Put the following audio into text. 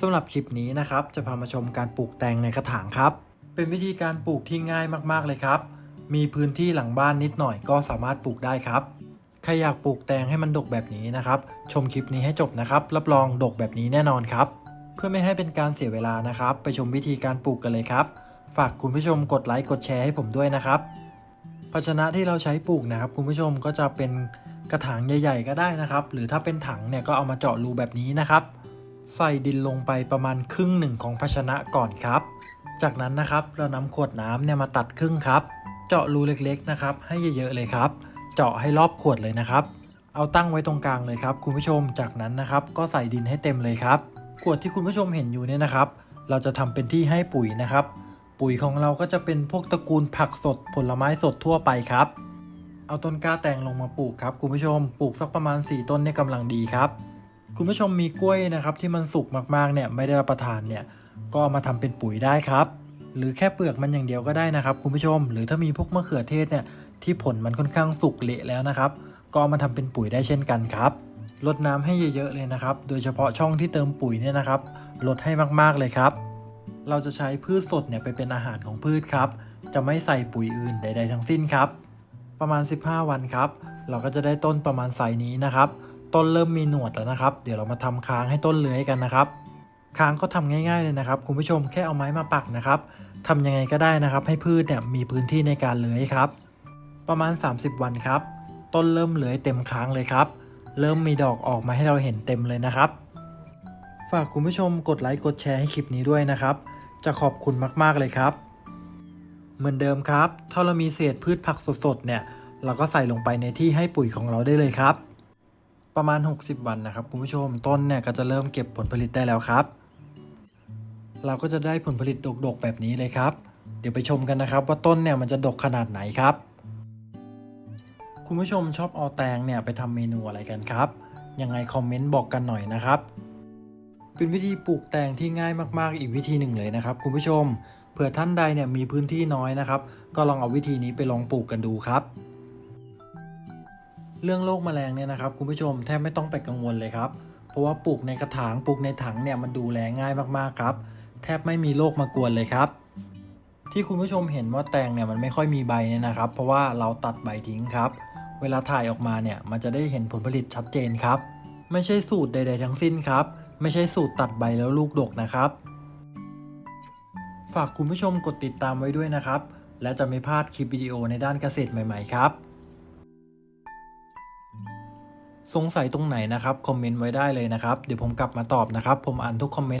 สำหรับคลิปนี้นะครับ จะพามาชมการปลูกแตงในกระถางครับ เป็นวิธีการปลูกที่ง่ายมากๆเลยครับ มีพื้นที่หลังบ้านนิดหน่อยก็สามารถปลูกได้ครับ ใครอยากปลูกแตงให้มันดกแบบนี้นะครับ ชมคลิปนี้ให้จบนะครับ รับรองดกแบบนี้แน่นอนครับ เพื่อไม่ให้เป็นการเสียเวลานะครับ ไปชมวิธีการปลูกกันเลยครับ ฝากคุณผู้ชมกดไลค์กดแชร์ให้ผมด้วยนะครับ ภาชนะที่เราใช้ปลูกนะครับ คุณผู้ชมก็จะเป็นกระถางใหญ่ ๆ ก็ได้นะครับ หรือถ้าเป็นถังเนี่ยก็เอามาเจาะรูแบบนี้นะครับ ใส่ดินลงไปประมาณครึ่งหนึ่งของภาชนะก่อนครับ จากนั้นนะครับเรานำขวดน้ำเนี่ยมาตัดครึ่งครับ เจาะรูเล็กๆนะครับ ให้เยอะๆเลยครับ เจาะให้รอบขวดเลยนะครับ เอาตั้งไว้ตรงกลางเลยครับ คุณผู้ชมจากนั้นนะครับก็ใส่ดินให้เต็มเลยครับขวดที่คุณผู้ชมเห็นอยู่เนี่ยนะครับ เราจะทำเป็นที่ให้ปุ๋ยนะครับ ปุ๋ยของเราก็จะเป็นพวกตระกูลผักสดผลไม้สดทั่วไปครับ เอาต้นกล้าแตงลงมาปลูกครับ คุณผู้ชมปลูกสักประมาณ 4 ต้นเนี่ยกำลังดีครับ คุณผู้ชมมีกล้วยนะครับที่มันสุกมากๆเนี่ยไม่ได้รับประทานเนี่ยก็มาทำเป็นปุ๋ยได้ครับ หรือแค่เปลือกมันอย่างเดียวก็ได้นะครับ คุณผู้ชม หรือถ้ามีพวกมะเขือเทศเนี่ยที่ผลมันค่อนข้างสุกเละแล้วนะครับ ก็มาทำเป็นปุ๋ยได้เช่นกันครับลดน้ำให้เยอะๆเลยนะครับ โดยเฉพาะช่องที่เติมปุ๋ยเนี่ยนะครับลดให้มากๆเลยครับ เราจะใช้พืชสดเนี่ยไปเป็นอาหารของพืชครับ จะไม่ใส่ปุ๋ยอื่นใด ๆ ทั้งสิ้นครับ ประมาณ 15 วันครับ เราก็จะได้ต้นประมาณไซส์นี้นะครับ ต้นเริ่มมีหนวดแล้วนะครับ เดี๋ยวเรามาทำค้างให้ต้นเลื้อยกันนะครับ ค้างก็ทำง่ายๆเลยนะครับ คุณผู้ชมแค่เอาไม้มาปักนะครับทำยังไงก็ได้นะครับ ให้พืชเนี่ยมีพื้นที่ในการเลื้อยครับ ประมาณ 30 วันครับ ต้นเริ่มเลื้อยเต็มค้างเลยครับ เริ่มมีดอกออกมาให้เราเห็นเต็มเลยนะครับ ฝากคุณผู้ชมกดไลค์กดแชร์ให้คลิปนี้ด้วยนะครับ จะขอบคุณมากๆเลยครับ เหมือนเดิมครับ ถ้าเรามีเศษพืชผักสดๆเนี่ย เราก็ใส่ลงไปในที่ให้ปุ๋ยของเราได้เลยครับ ประมาณ 60 วันนะครับคุณผู้ชมต้นเนี่ยก็จะเริ่มเก็บผลผลิตได้แล้วครับ เราก็จะได้ผลผลิตดกๆแบบนี้เลยครับ เดี๋ยวไปชมกันนะครับ ว่าต้นเนี่ยมันจะดกขนาดไหนครับ คุณผู้ชมชอบเอาแตงเนี่ยไปทำเมนูอะไรกันครับยังไงคอมเมนต์บอกกันหน่อยนะครับ เป็นวิธีปลูกแตงที่ง่ายมากๆ อีกวิธีหนึ่งเลยนะครับ คุณผู้ชมเผื่อท่านใดเนี่ยมีพื้นที่น้อยนะครับ ก็ลองเอาวิธีนี้ไปลองปลูกกันดูครับ เรื่องโรคแมลงเนี่ยนะครับคุณผู้ชมแทบไม่ต้องไปกังวลเลยครับ เพราะว่าปลูกในกระถางปลูกในถังเนี่ยมันดูแลง่ายมากๆครับ แทบไม่มีโรคมากวนเลยครับ ที่คุณผู้ชมเห็นว่าแตงเนี่ยมันไม่ค่อยมีใบเนี่ยนะครับ เพราะว่าเราตัดใบทิ้งครับ เวลาถ่ายออกมาเนี่ยมันจะได้เห็นผลผลิตชัดเจนครับ ไม่ใช่สูตรใด ๆ ทั้งสิ้นครับ ไม่ใช่สูตรตัดใบแล้วลูกดกนะครับ ฝากคุณผู้ชมกดติดตามไว้ด้วยนะครับ และจะไม่พลาดคลิปวิดีโอในด้านเกษตรใหม่ ๆ ครับ สงสัยตรงไหนนะครับคอมเมนต์ไว้ได้เลยนะครับ เดี๋ยวผมกลับมาตอบนะครับ ผมอ่านทุกคอมเมนต์